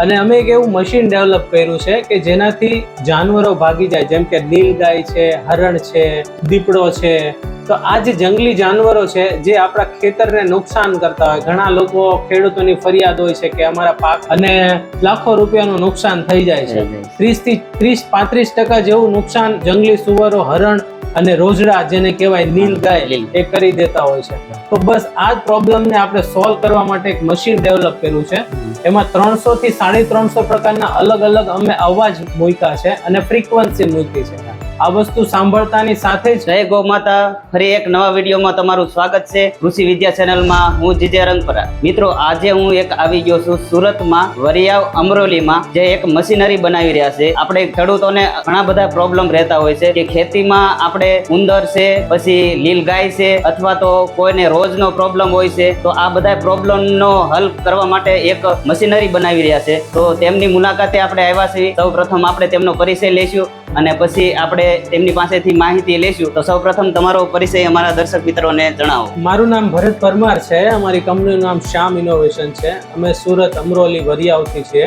અને અમે એક એવું મશીન ડેવલપ કર્યું છે કે જેનાથી જાનવરો ભાગી જાય. જેમ કે નીલગાય છે હરણ છે દીપડો છે. તો આ જે જંગલી જાનવરો છે જે આપણા ખેતરને નુકસાન કરતા હોય. ઘણા લોકો ખેડૂતોની ફરિયાદ હોય છે કે અમારા પાક અને લાખો રૂપિયાનું નુકસાન થઈ જાય છે. ત્રીસથી ત્રીસ પાંત્રીસ ટકા જેવું નુકસાન જંગલી સુવરો હરણ અને રોજડા જેને કહેવાય નીલ ગાય એ કરી દેતા હોય છે. તો બસ આ જ પ્રોબ્લેમને આપણે સોલ્વ કરવા માટે એક મશીન ડેવલપ કર્યું છે. એમાં ત્રણસો થી સાડી ત્રણસો પ્રકારના અલગ અલગ અમે અવાજ મૂક્યા છે અને ફ્રીક્વન્સી મૂકી છે. આ વસ્તુ સાંભળતાની સાથે જ જય ગૌ માતા. ફરી એક નવા વિડીયોમાં તમારું સ્વાગત છે કૃષિ વિદ્યા ચેનલમાં. હું જીજે રંગપરા. મિત્રો, આજે હું એક આવી ગયો છું સુરતમાં વરિયાવ અમરોલીમાં જે એક મશીનરી બનાવી રહ્યા છે. આપણે ખેડૂતોને ઘણા બધા પ્રોબ્લેમ રહેતા હોય છે કે ખેતીમાં આપણે ઉંદર છે, પછી લીલગાય છે, અથવા તો કોઈને રોજનો પ્રોબ્લેમ હોય છે, તો આ બધા પ્રોબ્લેમનો હલ કરવા માટે એક મશીનરી બનાવી રહ્યા છે. તો તેમની મુલાકાતે આપણે આવ્યા છીએ. સૌ પ્રથમ આપણે તેમનો પરિચય લઈશું. અને પછી આપણે તેમની પાસેથી માહિતી લઈશું. તો સૌ પ્રથમ તમારો પરિચય અમારા દર્શક મિત્રોને જણાવો. મારું નામ ભરત પરમાર છે. અમારી કંપનીનું નામ શ્યામ ઇનોવેશન છે. અમે સુરત અમરોલી વરિયાવથી છીએ.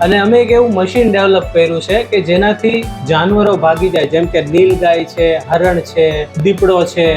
અને અમે એક એવું મશીન ડેવલપ કર્યું છે કે જેનાથી જાનવરો ભાગી જાય. જેમ કે નીલગાય છે, હરણ છે, દીપડો છે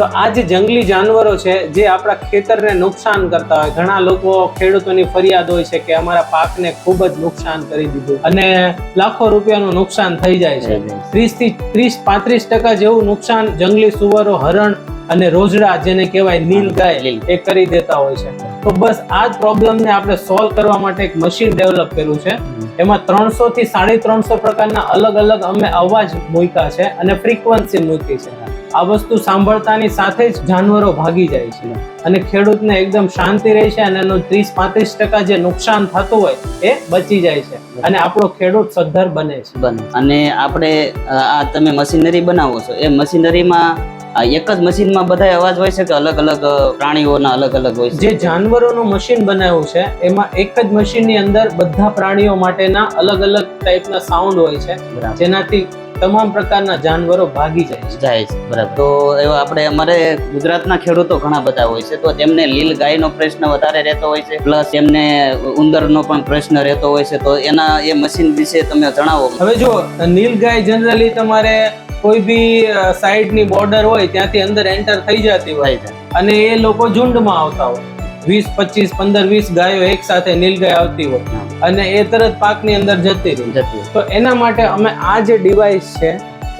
તો આ જે જંગલી જાનવરો છે જે આપણા ખેતરને નુકસાન કરતા હોય ઘણા લોકો ખેડૂતોની ફરિયાદ હોય છે કે અમારા પાકને ખૂબ જ નુકસાન કરી દીધું. અને લાખો રૂપિયાનું નુકસાન થઈ જાય છે. ત્રીસથી ત્રીસ પાંત્રીસ ટકા જેવું નુકસાન જંગલી સુવરો હરણ અને રોજડા જેને કહેવાય નીલ ગાય. એ કરી દેતા હોય છે. તો બસ આ જ પ્રોબ્લેમને આપણે સોલ્વ કરવા માટે એક મશીન ડેવલપ કર્યું છે. એમાં ત્રણસો થી સાડી ત્રણસો પ્રકારના અલગ અલગ અમે અવાજ મૂક્યા છે અને ફ્રીક્વન્સી મૂકી છે. આ વસ્તુ સાંભળતાની સાથે જ જાનવરો ભાગી જાય છે. અને ખેડૂતને એકદમ શાંતિ રહે છે અને એનું ત્રીસ પાંત્રીસ ટકા જે નુકસાન થતું હોય એ બચી જાય છે. અને આપણો ખેડૂત સદ્ધર બને છે. બને. અને આપણે આ તમે મશીનરી બનાવો છો એ મશીનરીમાં આ એક જ મશીનમાં બધા અવાજ હોય છે કે અલગ અલગ પ્રાણીઓના અલગ અલગ હોય છે? જે જાનવરોનું મશીન બનાવ્યું છે એમાં એક જ મશીનની અંદર બધા પ્રાણીઓ માટેના અલગ અલગ ટાઈપના સાઉન્ડ હોય છે. જેનાથી તમામ પ્રકારના જાનવરો ભાગી જાય છે. જાય છે બરાબર. તો એવા આપણે અમારે ગુજરાતના ખેડૂતો ઘણા બધા હોય છે તો તેમને લીલ ગાયનો પ્રશ્ન વધારે રહેતો હોય છે પ્લસ એમને ઉંદરનો પણ પ્રશ્ન રહેતો હોય છે તો એના એ મશીન વિશે તમે જણાવો. હવે જો નીલગાય જનરલી તમારે કોઈ બી સાઈડની બોર્ડર હોય ત્યાંથી અંદર એન્ટર થઈ જતી હોય. અને એ લોકો ઝુંડમાં આવતા હોય. વીસ પચીસ પંદર વીસ ગાયો એક સાથે નીલગાય આવતી હોય. અને એ તરત પાકની અંદર જતી રહી. જતી તો એના માટે અમે આ જે ડિવાઇસ છે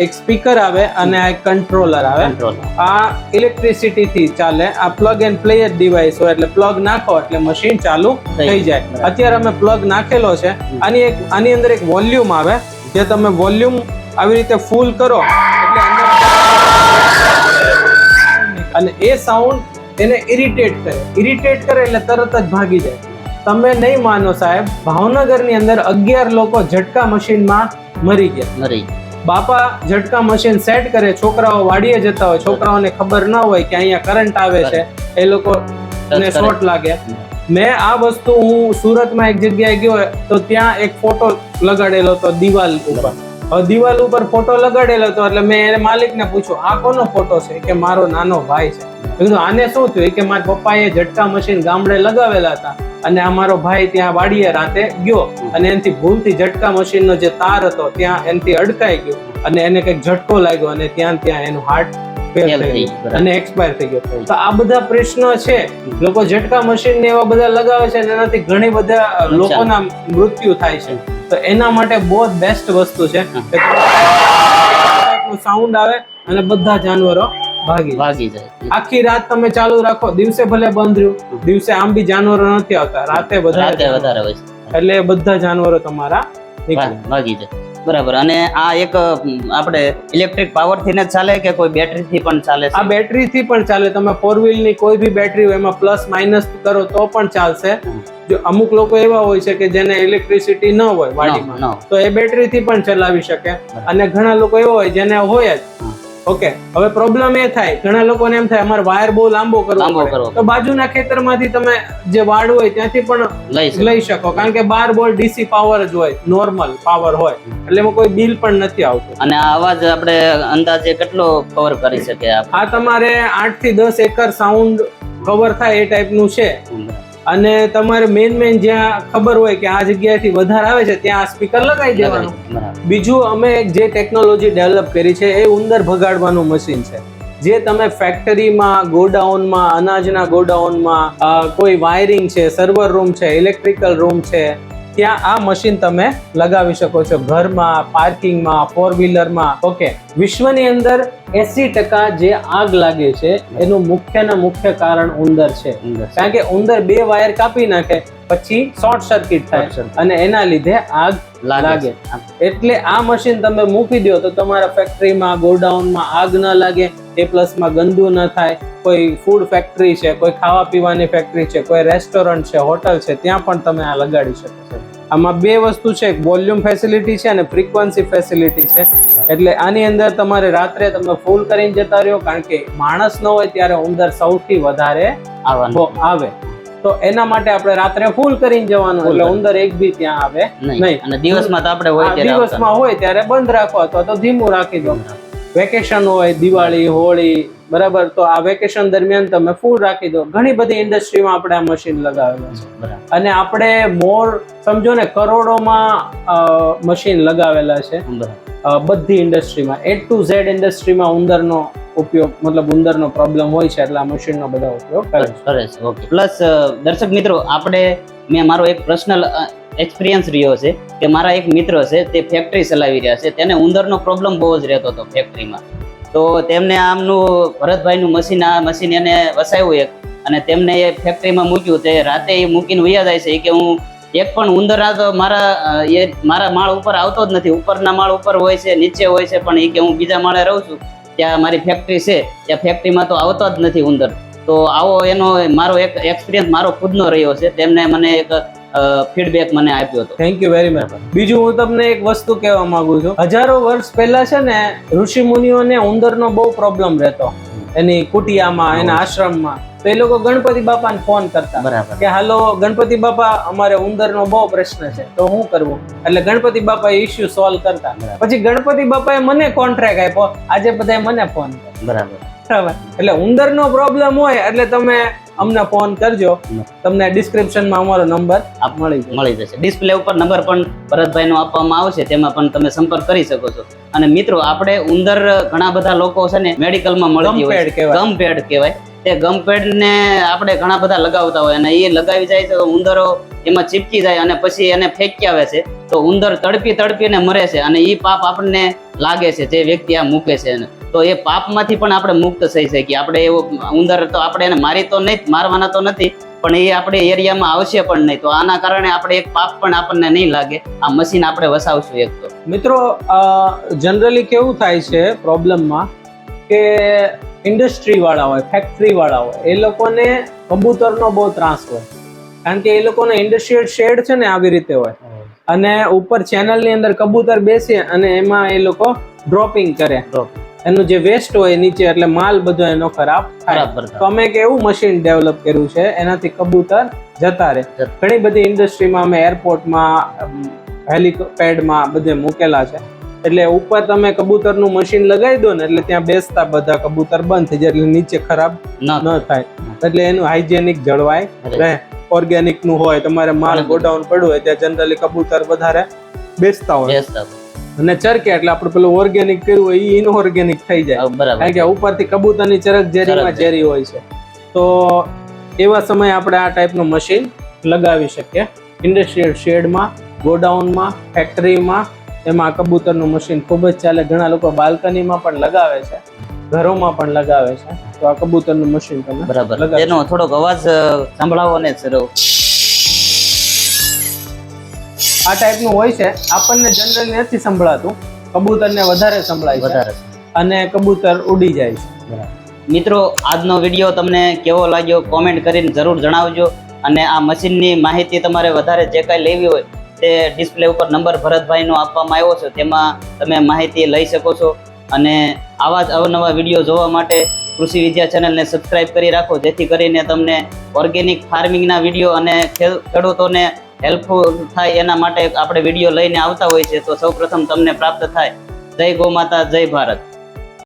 એક સ્પીકર આવે અને આ એક કંટ્રોલર આવે. આ ઇલેક્ટ્રિસિટી થી ચાલે. આ પ્લગ એન્ડ પ્લે જ ડિવાઇસ હોય એટલે પ્લગ નાખો એટલે મશીન ચાલુ થઈ થઈ જાય. અત્યારે અમે પ્લગ નાખેલો છે. આની એક આની અંદર એક વોલ્યુમ આવે. જે તમે વોલ્યુમ આવી રીતે ફૂલ કરો એટલે અને એ સાઉન્ડ એને ઇરિટેટ કરે. ઇરિટેટ કરે એટલે તરત જ ભાગી જાય. તમે નહીં માનો સાહેબ ભાવનગરની અંદર અગિયાર લોકો ઝટકા મશીનમાં મરી ગયા. મરી બાપા ઝટકા મશીન સેટ કરે છોકરાઓ વાડીએ જતા હોય છોકરાઓને ખબર ન હોય કે અહીંયા કરંટ આવે છે. એ લોકો ને શોર્ટ લાગે. મેં આ વસ્તુ હું સુરતમાં એક જગ્યાએ ગયો તો ત્યાં એક ફોટો લગાડેલો હતો દિવાલ ઉપર. દિવાલ ઉપર ફોટો લગાડેલો હતો એટલે મેં માલિકને પૂછ્યું આ કોનો ફોટો છે? કે મારો નાનો ભાઈ છે. કીધું આને શું થયું? કે મારા પપ્પાએ ઝટકા મશીન ગામડે લગાવેલા હતા અને અમારો ભાઈ ત્યાં વાડીએ રાતે ગયો અને એનાથી ભૂલથી ઝટકા મશીનનો જે તાર હતો ત્યાં એનાથી અડકાઈ ગયો અને એને કંઈક ઝટકો લાગ્યો અને ત્યાં ત્યાં એનું હાર્ટ. અને એક્સપાયર થઈ ગયો. તો આ બધા પ્રશ્નો છે. લોકો ઝટકા મશીન ને એવા બધા લગાવે છે અને એનાથી ઘણી બધા લોકોના મૃત્યુ થાય છે. તો એના માટે બહુ જ બેસ્ટ વસ્તુ છે સાઉન્ડ આવે અને બધા જાનવરો ભાગી ભાગી જાય. આખી રાત તમે ચાલુ રાખો દિવસે ભલે બંધ રહ્યું દિવસે આમ બી જાનવરો નથી આવતા રાતે વધારે વધારે હોય એટલે બધા જાનવરો તમારા ભાગી જાય. બરાબર. અને આ એક આપણે ઇલેક્ટ્રિક પાવરથી ને ચાલે કે કોઈ બેટરી થી પણ ચાલે આ બેટરી થી પણ ચાલે. તમે ફોર વ્હીલની કોઈ બી બેટરી હોય એમાં પ્લસ માઇનસ કરો તો પણ ચાલશે. અમુક લોકો એવા હોય છે કે જેને ઇલેક્ટ્રિસિટી ન હોય વાડીમાં. તો એ બેટરીથી પણ ચલાવી શકે. અને ઘણા લોકો એવા હોય જેને હોય જ. ઓકે હવે પ્રોબ્લેમ એ થાય. ઘણા લોકોને એમ થાય અમારે વાયર બહુ લાંબો કરવો પડે. તો બાજુના ખેતરમાંથી તમે જે વાડ હોય ત્યાંથી પણ લઈ શકો. કારણ કે બાર બોલ ડીસી પાવર જ હોય નોર્મલ પાવર હોય. એટલે એમાં કોઈ બિલ પણ નથી આવતું. અને આ અવાજ આપણે અંદાજે કેટલો કવર કરી શકે આ તમારે આઠથી દસ એકર સાઉન્ડ કવર થાય એ ટાઈપનું છે. અને તમારે મેન મેન જ્યાં ખબર હોય કે આ જગ્યાએથી વધારે આવે છે ત્યાં આ સ્પીકર લગાવી દેવાનું. બીજું અમે જે ટેકનોલોજી ડેવલપ કરી છે એ ઉંદર ભગાડવાનું મશીન છે. જે તમે ફેક્ટરીમાં ગોડાઉનમાં અનાજના ગોડાઉનમાં કોઈ વાયરિંગ છે સર્વર રૂમ છે ઇલેક્ટ્રિકલ રૂમ છે ત્યાં આ મશીન તમે લગાવી શકો છો ઘરમાં પાર્કિંગમાં ફોર વ્હીલરમાં ઓકે વિશ્વની અંદર એસી ટકા જે આગ લાગે છે એનું મુખ્ય ને મુખ્ય કારણ ઉંદર છે. કારણ કે ઉંદર બે વાયર કાપી નાખે પછી શોર્ટ સર્કિટ થાય. અને એના લીધે આગ લાગે લાગે. એટલે આ મશીન તમે મૂકી દો તો તમારા ફેક્ટરીમાં ગોડાઉનમાં આગ ન લાગે એ પ્લસમાં ગંદુ ન થાય. કોઈ ફૂડ ફેક્ટરી છે કોઈ ખાવા પીવાની ફેક્ટરી છે કોઈ રેસ્ટોરન્ટ છે હોટલ છે ત્યાં પણ તમે આ લગાડી શકો છો. આમાં બે વસ્તુ છે. વોલ્યુમ ફેસિલિટી છે અને ફ્રીક્વન્સી ફેસિલિટી છે. એટલે આની અંદર તમારે રાત્રે તમે ફૂલ કરીને જતા રહ્યો કારણ કે માણસ ન હોય ત્યારે ઉંદર સૌથી વધારે આવે. તો એના માટે આપણે રાત્રે ફૂલ કરીને જવાનું એટલે ઉંદર એક બી ત્યાં આવે નહીં. અને દિવસમાં તો આપણે હોય દિવસમાં હોય ત્યારે બંધ રાખો અથવા તો ધીમું રાખી દો. વેકેશન હોય દિવાળી હોળી બરાબર? તો આ વેકેશન દરમિયાન તમે ફૂલ રાખી દો. ઘણી બધી ઇન્ડસ્ટ્રીમાં આપણે આ મશીન લગાવેલા છે. અને આપણે મોર સમજો ને કરોડોમાં મશીન લગાવેલા છે. બધી ઇન્ડસ્ટ્રીમાં એ ટુ ઝેડ ઇન્ડસ્ટ્રીમાં ઉંદરનો ઉપયોગ મતલબ ઉંદરનો પ્રોબ્લેમ હોય છે એટલે આ મશીનનો બધા ઉપયોગ કરે કરે છે ઓકે. પ્લસ દર્શક મિત્રો આપણે મેં મારો એક પર્સનલ એક્સપિરિયન્સ રહ્યો છે કે મારા એક મિત્ર છે તે ફેક્ટરી ચલાવી રહ્યા છે. તેને ઉંદરનો પ્રોબ્લેમ બહુ જ રહેતો હતો ફેક્ટરીમાં તો તેમને આમનું ભરતભાઈનું મશીન, આ મશીન એને વસાવ્યું એક. અને તેમને એ ફેક્ટરીમાં મૂક્યું તે રાતે એ મૂકીને વૈયા જાય છે. કે હું એક પણ ઉંદર આ તો મારા એ મારા માળ ઉપર આવતો જ નથી. ઉપરના માળ ઉપર હોય છે, નીચે હોય છે, પણ એ કે હું બીજા માળે રહું છું. ત્યાં મારી ફેક્ટરી છે. ત્યાં ફેક્ટરીમાં તો આવતો જ નથી ઉંદર. તો આવો એનો મારો એક એક્સપિરિયન્સ મારો ખુદનો રહ્યો છે. તેમને મને એક ફીડબેક મને આપ્યો હતો. થેન્ક યુ વેરી મચ બીજું હું તમને એક વસ્તુ કહેવા માંગુ છું. હજારો વર્ષ પહેલા છે ને ઋષિ મુનિઓને ઉંદરનો બહુ પ્રોબ્લેમ રહેતો. એની કુટિયામાં એના આશ્રમમાં. તો એ લોકો ગણપતિ બાપાને ફોન કરતા. બરાબર. કે હાલો ગણપતિ બાપા અમારે ઉંદરનો બહુ પ્રશ્ન છે. તો શું કરવું? એટલે ગણપતિ બાપા ઇસ્યુ સોલ્વ કરતા. પછી ગણપતિ બાપાએ મને કોન્ટ્રાક્ટ આપ્યો. આજે બધાએ મને ફોન બરાબર. બરાબર. એટલે ઉંદરનો પ્રોબ્લેમ હોય એટલે તમે અમને ફોન કરજો. તમને ડિસ્ક્રિપ્શનમાં અમારો નંબર આપ મળી જશે. મળી જશે. ડિસ્પ્લે ઉપર નંબર પણ ભરતભાઈનો આપવામાં આવશે તેમાં પણ તમે સંપર્ક કરી શકો છો. અને મિત્રો આપણે ઉંદર ઘણા બધા લોકો છે ને મેડિકલમાં મળતી હોય ગમ પેડ કહેવાય. તે ગમ પેડ ને આપણે ઘણા બધા લગાવતા હોય અને એ લગાવી જાય તો ઉંદરો એમાં ચીપકી જાય અને પછી એને ફેંકી આવે છે. તો ઉંદર તડપી તડપીને મરે છે અને એ પાપ આપણને લાગે છે જે વ્યક્તિ આ મૂકે છે એને. તો એ પાપમાંથી પણ આપણે મુક્ત થઈ શકીએ. આપણે એવો ઉંદર તો આપણે એને મારી તો નહીં મારવાના તો નથી પણ એ આપણે એરિયામાં આવશે પણ નહીં. તો આના કારણે આપણે એક પાપ પણ આપણને નહીં લાગે. આ મશીન આપણે વસાવશું એક તો. મિત્રો જનરલી કેવું થાય છે પ્રોબ્લેમમાં કે ઇન્ડસ્ટ્રીવાળા હોય ફેક્ટરીવાળા હોય એ લોકોને કબૂતરનો બહુ ત્રાસ હોય. કારણ કે એ લોકોને ઇન્ડસ્ટ્રીયલ શેડ છે ને આવી રીતે હોય. અને ઉપર ચેનલની અંદર કબૂતર બેસે અને એમાં એ લોકો ડ્રોપિંગ કરે. એનું જે વેસ્ટ હોય નીચે એટલે માલ બધો એનો ખરાબ થાય. તો અમે એક એવું મશીન ડેવલપ કર્યું છે એનાથી કબૂતર જતા રહે. ઘણી બધી ઇન્ડસ્ટ્રીમાં અમે એરપોર્ટમાં હેલિપેડમાં બધે મૂકેલા છે. એટલે ઉપર તમે કબૂતરનું મશીન લગાવી દો ને એટલે ત્યાં બેસતા બધા કબૂતર બંધ થઈ જાય એટલે નીચે ખરાબ ન થાય. એટલે એનું હાઇજેનિક જળવાય રહે. ઓર્ગેનિકનું હોય તમારે માલ ગોડાઉન પડ્યું હોય ત્યાં જનરલી કબૂતર વધારે બેસતા હોય. અને ચરકે એટલે આપણે પેલું ઓર્ગેનિક કર્યું હોય એ ઇનઓર્ગેનિક થઈ જાય. બરાબર. કારણ કે ઉપરથી કબૂતરની ચરક ઝેરીમાં ઝેરી. હોય છે. તો એવા સમયે આપણે આ ટાઈપનું મશીન લગાવી શકીએ. ઇન્ડસ્ટ્રીયલ શેડમાં ગોડાઉનમાં ફેક્ટરીમાં એમાં કબૂતરનું મશીન ખૂબ જ ચાલે. ઘણા લોકો બાલ્કનીમાં પણ લગાવે છે. ઘરોમાં પણ લગાવે છે. તો આ કબૂતરનું મશીન તમે બરાબર. લગાવી તેનો થોડોક અવાજ સંભળાવો ને સર. આ ટાઈપનું હોય છે. આપણને જનરલી નથી સંભળાતું. કબૂતરને વધારે સંભળાય વધારે. અને કબૂતર ઉડી જાય છે. મિત્રો આજનો વીડિયો તમને કેવો લાગ્યો કોમેન્ટ કરીને જરૂર જણાવજો. અને આ મશીનની માહિતી તમારે વધારે જે કાંઈ લેવી હોય તે ડિસ્પ્લે ઉપર નંબર ભરતભાઈનો આપવામાં આવ્યો છે. તેમાં તમે માહિતી લઈ શકો છો. અને આવા જ અવનવા વીડિયો જોવા માટે કૃષિ વિદ્યા ચેનલને સબસ્ક્રાઇબ કરી રાખો. જેથી કરીને તમને ઓર્ગેનિક ફાર્મિંગના વીડિયો અને ખેડ- ખેડૂતોને હેલ્પફુલ થાય એના માટે આપણે વીડિયો લઈને આવતા હોય છે, તો સૌપ્રથમ તમને પ્રાપ્ત થાય જય ગૌ માતા, જય ભારત.